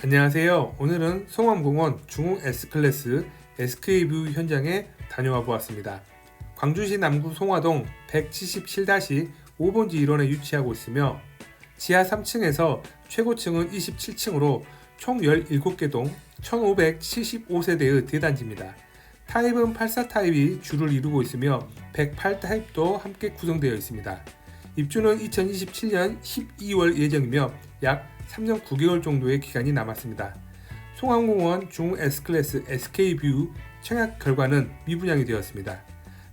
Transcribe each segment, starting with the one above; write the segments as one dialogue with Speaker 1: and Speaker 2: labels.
Speaker 1: 안녕하세요. 오늘은 송암공원 중흥 S클래스 SK뷰 현장에 다녀와 보았습니다. 광주시 남구 송화동 177-5번지 1원에 위치하고 있으며 지하 3층에서 최고층은 27층으로 총 17개 동 1575세대의 대단지입니다. 타입은 84 타입이 주를 이루고 있으며 108 타입도 함께 구성되어 있습니다. 입주는 2027년 12월 예정이며 약 3년 9개월 정도의 기간이 남았습니다. 송암공원 중 S클래스 SK뷰 청약 결과는 미분양이 되었습니다.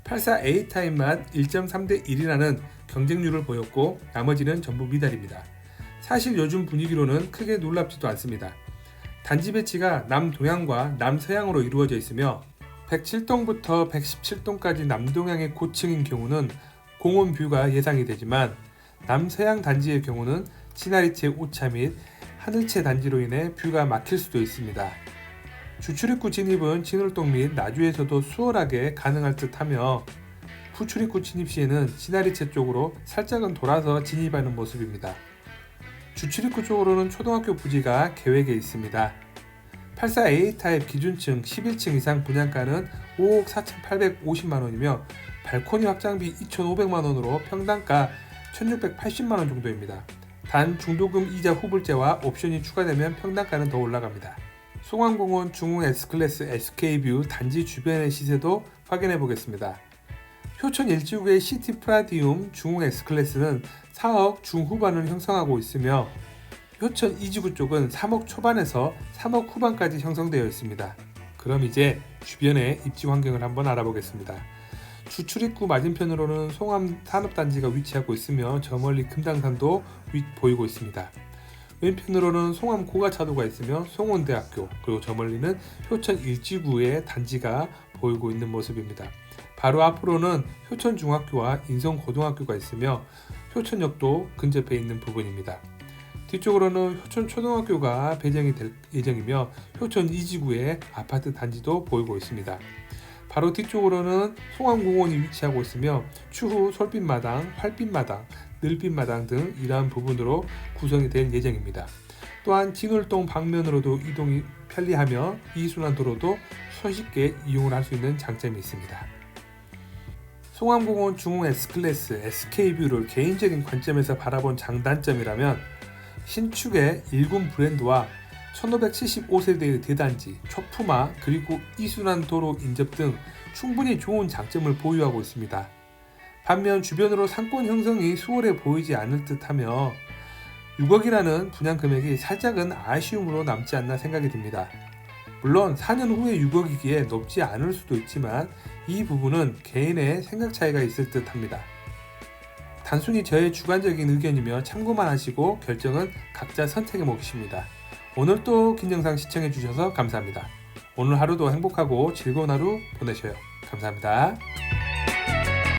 Speaker 1: 84A 타입만 1.3대 1이라는 경쟁률을 보였고 나머지는 전부 미달입니다. 사실 요즘 분위기로는 크게 놀랍지도 않습니다. 단지 배치가 남동향과 남서향으로 이루어져 있으며 107동부터 117동까지 남동향의 고층인 경우는 공원 뷰가 예상이 되지만 남서향 단지의 경우는 시나리체 오차 및 하늘채 단지로 인해 뷰가 막힐 수도 있습니다. 주출입구 진입은 진월동 및 나주에서도 수월하게 가능할 듯 하며 후출입구 진입 시에는 시나리체 쪽으로 살짝은 돌아서 진입하는 모습입니다. 주출입구 쪽으로는 초등학교 부지가 계획에 있습니다. 84A 타입 기준층 11층 이상 분양가는 5억 4,850만 원이며 발코니 확장비 2,500만 원으로 평당가 1,680만 원 정도입니다. 단 중도금 이자 후불제와 옵션이 추가되면 평당가는 더 올라갑니다. 송암공원 중흥 S클래스 SK뷰 단지 주변의 시세도 확인해 보겠습니다. 효천 일지구의 시티 프라디움 중흥 S클래스는 4억 중후반을 형성하고 있으며 효천 이지구 쪽은 3억 초반에서 3억 후반까지 형성되어 있습니다. 그럼 이제 주변의 입지 환경을 한번 알아보겠습니다. 주출입구 맞은편으로는 송암 산업단지가 위치하고 있으며 저 멀리 금당산도 위, 보이고 있습니다. 왼편으로는 송암 고가차도가 있으며 송원대학교 그리고 저 멀리는 효천 일지구의 단지가 보이고 있는 모습입니다. 바로 앞으로는 효천중학교와 인성고등학교가 있으며 효천역도 근접해 있는 부분입니다. 뒤쪽으로는 효천초등학교가 배정이 될 예정이며 효천 이지구의 아파트 단지도 보이고 있습니다. 바로 뒤쪽으로는 송암공원이 위치하고 있으며 추후 솔빛마당, 활빛마당, 늘빛마당 등 이러한 부분으로 구성이 될 예정입니다. 또한 진월동 방면으로도 이동이 편리하며 이순환도로도 손쉽게 이용을 할 수 있는 장점이 있습니다. 송암공원 중흥 S클래스 SK뷰를 개인적인 관점에서 바라본 장단점이라면 신축의 일군 브랜드와 1575세대의 대단지, 초품화, 그리고 이순환 도로 인접 등 충분히 좋은 장점을 보유하고 있습니다. 반면 주변으로 상권 형성이 수월해 보이지 않을 듯하며 6억이라는 분양 금액이 살짝은 아쉬움으로 남지 않나 생각이 듭니다. 물론 4년 후에 6억이기에 높지 않을 수도 있지만 이 부분은 개인의 생각 차이가 있을 듯 합니다. 단순히 저의 주관적인 의견이며 참고만 하시고 결정은 각자 선택의 몫입니다. 오늘 또긴 영상 시청해주셔서 감사합니다. 오늘 하루도 행복하고 즐거운 하루 보내셔요. 감사합니다.